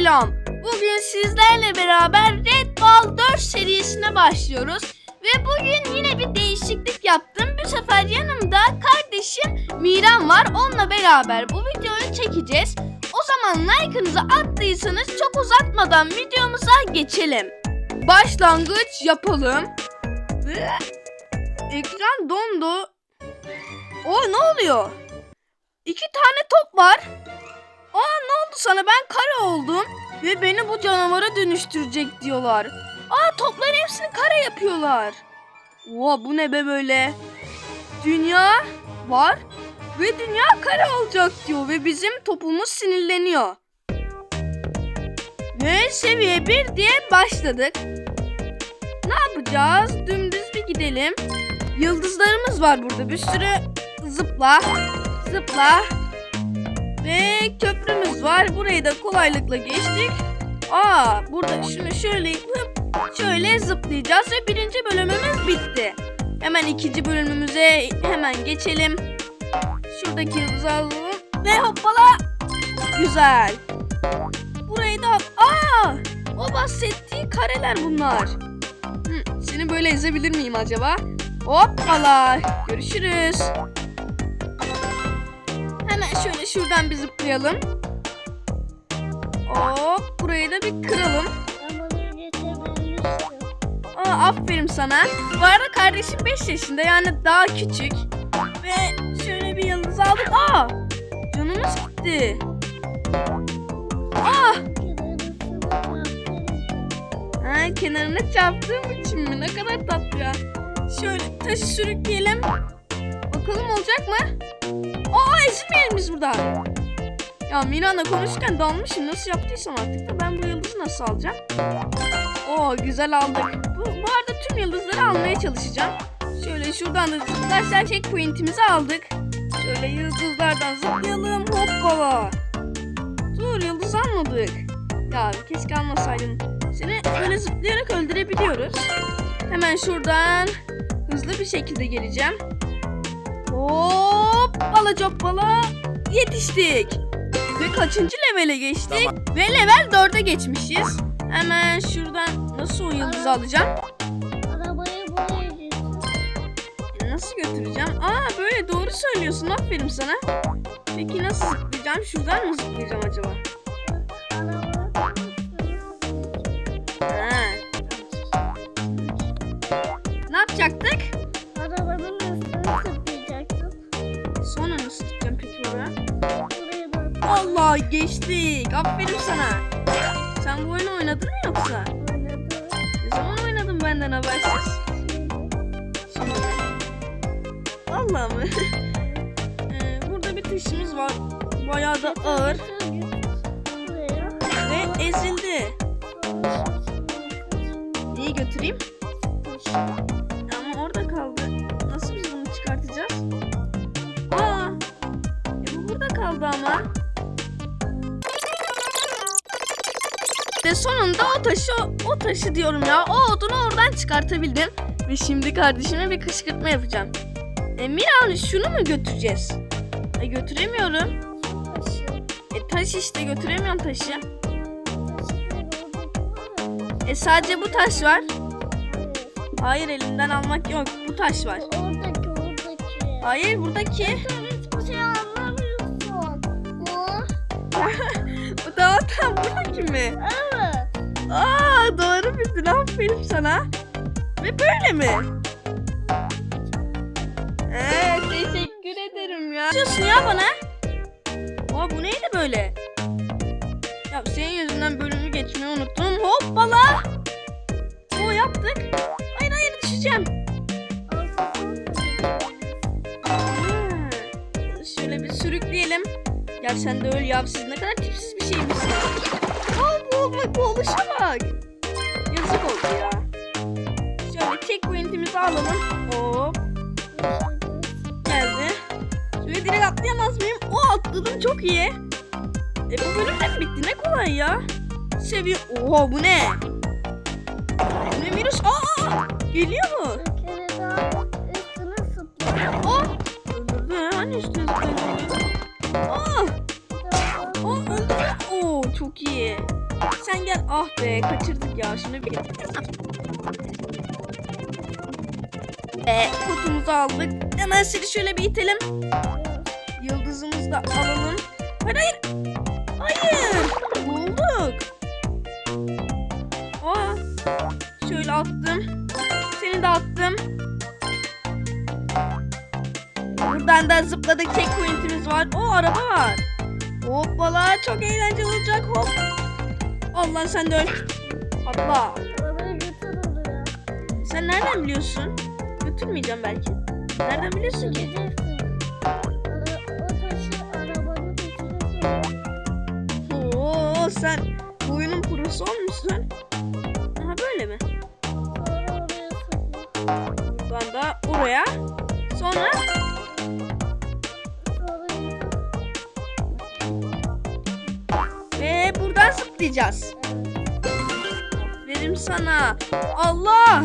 selam. Bugün sizlerle beraber Red Ball 4 serisine başlıyoruz. Ve bugün yine bir değişiklik yaptım. Bu sefer yanımda kardeşim Miran var. Onunla beraber bu videoyu çekeceğiz. O zaman like'ınızı attıysanız çok uzatmadan videomuza geçelim. Başlangıç yapalım. Ekran dondu. O ne oluyor? İki tane top var. Aa ne oldu sana? Ben kare oldum. Ve beni bu canavara dönüştürecek diyorlar. Aa topların hepsini kare yapıyorlar. Oha bu ne be böyle? Dünya var ve dünya kare olacak diyor ve bizim topumuz sinirleniyor. Ve seviye 1 diye başladık. Ne yapacağız? Dümdüz bir gidelim. Yıldızlarımız var burada. Bir sürü zıpla, zıpla. Ve köprümüz var. Burayı da kolaylıkla geçtik. Aa, burada şunu şöyle yapıp şöyle zıplayacağız ve birinci bölümümüz bitti. Hemen ikinci bölümümüze hemen geçelim. Şuradaki yıldızı alalım ve hoppala. Güzel. Burayı da aa, o bahsettiği kareler bunlar. Hı, seni böyle ezebilir miyim acaba? Hoppala. Görüşürüz. Hemen şöyle şuradan bir zıplayalım. Hop burayı da bir kıralım. Aa, aferin sana. Bu arada kardeşim 5 yaşında yani daha küçük. Ve şöyle bir yıldız aldık. Aa canımız gitti. Aa ha, kenarına çarptığım için mi? Ne kadar tatlı ya. Şöyle taşı sürükleyelim. Bakalım olacak mı? Ezilmeyelim biz burada. Ya Miran'la konuşurken dalmışım. Nasıl yaptıysam artık da ben bu yıldızı nasıl alacağım? Oo güzel aldık. Bu, bu arada tüm yıldızları almaya çalışacağım. Şöyle şuradan da zıplarsak checkpoint'imizi aldık. Şöyle yıldızlardan zıplayalım. Hoppala. Dur yıldız almadık. Ya keşke almasaydın. Seni böyle zıplayarak öldürebiliyoruz. Hemen şuradan hızlı bir şekilde geleceğim. Hoppala coppala. Yetiştik. Ve kaçıncı levele geçtik? Ve level 4'e geçmişiz. Hemen şuradan nasıl o yıldızı alacağım? Arabayı buraya getir. Nasıl götüreceğim? Aa böyle doğru söylüyorsun. Aferin sana. Peki nasıl zıplayacağım? Şuradan mı zıplayacağım acaba? Sonra nasıl gideceğim peki da Allah geçtik. Aferin sana. Sen bu oyunu oynadın mı yoksa? oynadım. Ne zaman oynadın benden habersiz? Şimdi. Allah mı? Ee, burada bir taşımız var. Bayağı da ağır ve ezildi. Neyi götüreyim? De sonunda o taşı, o taşı diyorum ya. O odunu oradan çıkartabildim. Ve şimdi kardeşime bir kışkırtma yapacağım. E Miran şunu mu götüreceğiz? E götüremiyorum. E taş işte götüremiyorum taşı. E sadece bu taş var. Hayır elimden almak yok. Bu taş var. Oradaki oradaki. Hayır buradaki. Hiçbir şey anlamıyorsun. Tamam tamam buradaki mi? Aa bildin aferin sana. Ve böyle mi? Evet teşekkür ederim ya. Ne diyorsun ya bana? Aa bu neydi böyle? Ya senin yüzünden bölümü geçmeyi unuttum. Hoppala. O yaptık. Hayır hayır düşeceğim. Ha, Şöyle bir sürükleyelim. Gel sen de öl ya. Siz ne kadar tipsiz bir şeymişsiniz. Aa bu olmak bu oluşa bak. Yazık oldu ya. Şöyle checkpoint'imizi alalım. Hop geldi. Şöyle direkt atlayamaz mıyım? O atladım çok iyi. E bu bölüm de mi bitti? Ne kolay ya. Seviye... Oha bu ne? Bu ne virüs? Aa! Geliyor mu? Aa! Öldürdü. Hani üstüne zıplayıp Aa! Aa öldürdü. Oo Oo çok iyi. Sen gel. Ah be kaçırdık ya. Şimdi bir... Ve kutumuzu aldık. Hemen seni şöyle bir itelim. Yıldızımızı da alalım. Hayır hayır. Hayır. Bulduk. Aa. Şöyle attım. Seni de attım. Buradan da zıpladık. Checkpoint'imiz var. O araba var. Hoppala çok eğlenceli olacak. Hop. Allah sen de öl. Atla. Sen nereden biliyorsun? Götürmeyeceğim belki. Nereden biliyorsun ki? Oo sen bu oyunun prosu olmuşsun. Aha böyle mi? Sonra oraya. Buradan da oraya. Sonra Evet. Verim sana. Allah!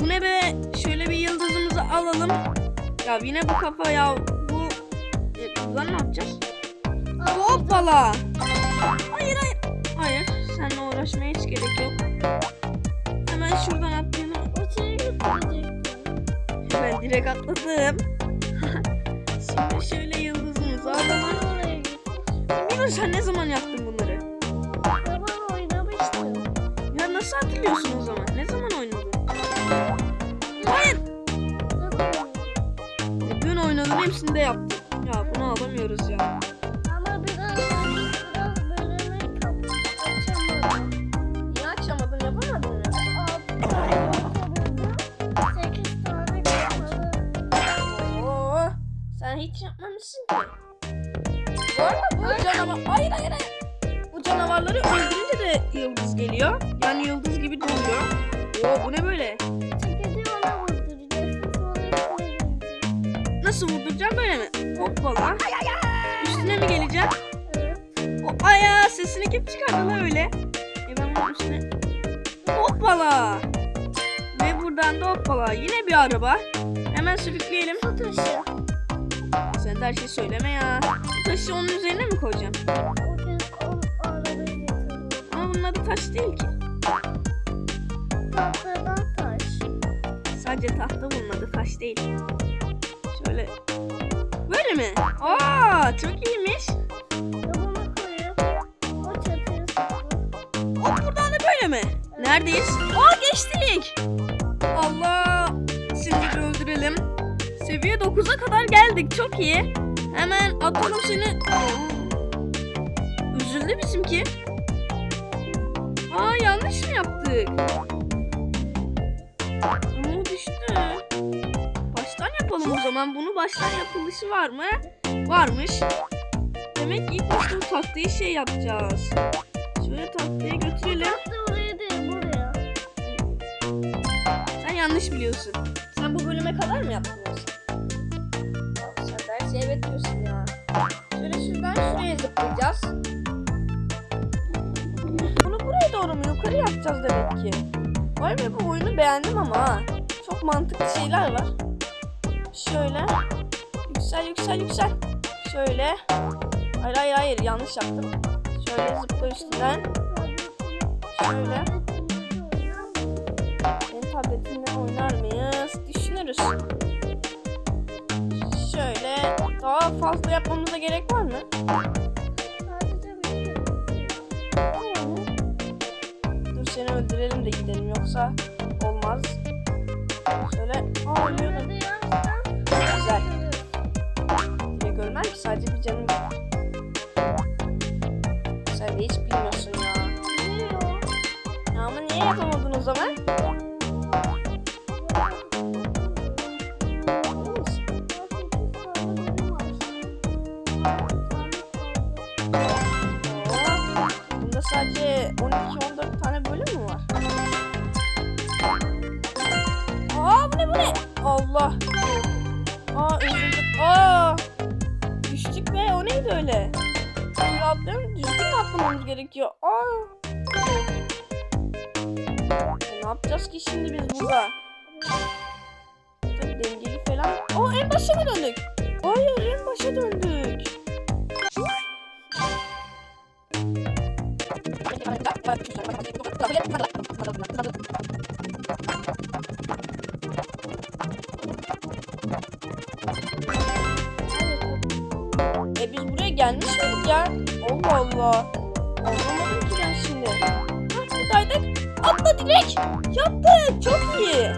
Bu ne be? Şöyle bir yıldızımızı alalım. Ya yine bu kafa ya. Bu e, ne yapacağız? Hoppala. Hayır hayır. Hayır. Seninle uğraşmaya hiç gerek yok. Hemen şuradan atlayalım. Ben direkt atladım. Şimdi şöyle yıldızımızı alalım. Miro sen ne zaman yaptın hatırlıyorsun o zaman? Ne zaman oynadın? Hayır. E, Dün oynadın hepsini de yaptın. Ya bunu alamıyoruz ya. Ama biraz biraz bölümü kapat. Açamadım. Niye açamadın yapamadın mı? Altı tane yapabildim. Sekiz tane kapalı. Oo, sen hiç yapmamışsın ki. Bu arada bu canavar... Hayır hayır hayır. Canavarları öldürünce de yıldız geliyor. Yani yıldız gibi doğuyor. Oo bu ne böyle? Çekici ona vurduracaksın. Sonra üstüne geleceksin. Nasıl vurduracağım böyle mi? Hoppala. Üstüne mi geleceğim? Evet. O aya sesini kim çıkardı lan öyle? E ben bunun üstüne... Hoppala. Ve buradan da hoppala. Yine bir araba. Hemen sürükleyelim. Su taşı. Sen de her şeyi söyleme ya. Bu taşı onun üzerine mi koyacağım? Bunun adı taş değil ki. Tahtadan taş. Sadece tahta bunun adı taş değil. Şöyle. Böyle mi? Aa çok iyiymiş. Hop buradan da böyle mi? Neredeyiz? Aa geçtik. Allah. Şimdi öldürelim. Seviye 9'a kadar geldik. Çok iyi. Hemen atalım seni. Üzüldü bizimki. Aa yanlış mı yaptık? Ama o düştü. Baştan yapalım o zaman. Bunu baştan yapılışı var mı? Varmış. Demek ilk başta bu tahtayı şey yapacağız. Şöyle tahtaya götürelim. Tahta oraya değil buraya. Sen yanlış biliyorsun. Sen bu bölüme kadar mı yaptın Sen de her şeye evet diyorsun yukarı yapacağız demek ki. Vay be bu oyunu beğendim ama. Çok mantıklı şeyler var. Şöyle. Yüksel yüksel yüksel. Şöyle. Hayır hayır hayır yanlış yaptım. Şöyle zıpla üstünden. Şöyle. Senin tabletinle oynar mıyız? Düşünürüz. Şöyle daha fazla yapmamıza gerek var mı? Yoksa olmaz. Şöyle yapsan. Güzel. Direkt ölmem ki sadece bir canım var. Sen de hiç bilmiyorsun ya. Ya ama niye yapamadın o zaman? Bunda sadece 12-14 Allah. Aa üzüldük. Aa. Düştük be o neydi öyle? Şöyle atlayalım düzgün atlamamız gerekiyor? Aa. E, ne yapacağız ki şimdi biz burada? Burada dengeli falan. Aa en başa mı döndük? Hayır en başa döndük. E Allah. Anlamadım ki ben şimdi. Hah buradaydık. Atla direkt. Yaptık. Çok iyi.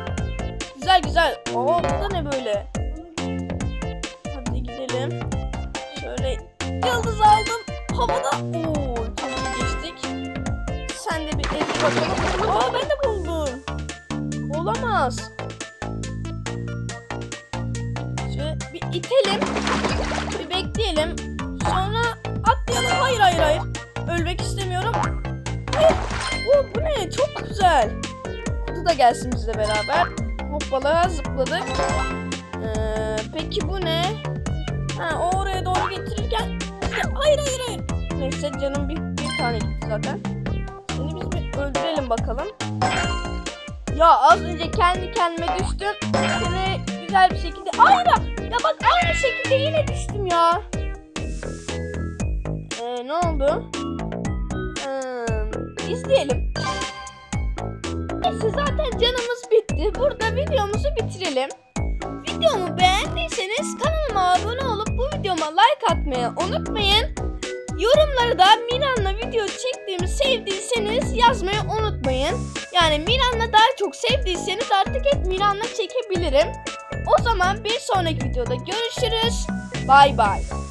Güzel güzel. Oo bu da ne böyle? Hadi gidelim. Şöyle yıldız aldım. Havada. Oo çok iyi geçtik. Sen de bir evi bakalım. Aa ben de buldum. Olamaz. Şöyle bir itelim. Bir bekleyelim. Atlayalım. Hayır hayır hayır. Ölmek istemiyorum. Hayır. Oo, bu ne? Çok güzel. Kutu da gelsin bizle beraber. Hoppala zıpladık. Ee, peki bu ne? Ha, o oraya doğru getirirken hayır hayır hayır. Neyse canım bir, bir tane gitti zaten. Seni biz bir öldürelim bakalım. Ya az önce kendi kendime düştüm. Seni güzel bir şekilde... Hayır ya bak aynı şekilde yine düştüm ya. Ee, ne oldu? Ee, izleyelim. Neyse zaten canımız bitti. Burada videomuzu bitirelim. Videomu beğendiyseniz kanalıma abone olup bu videoma like atmayı unutmayın. Yorumları da Miran'la video çektiğimi sevdiyseniz yazmayı unutmayın. Yani Miran'la daha çok sevdiyseniz artık hep Miran'la çekebilirim. O zaman bir sonraki videoda görüşürüz. Bay bay.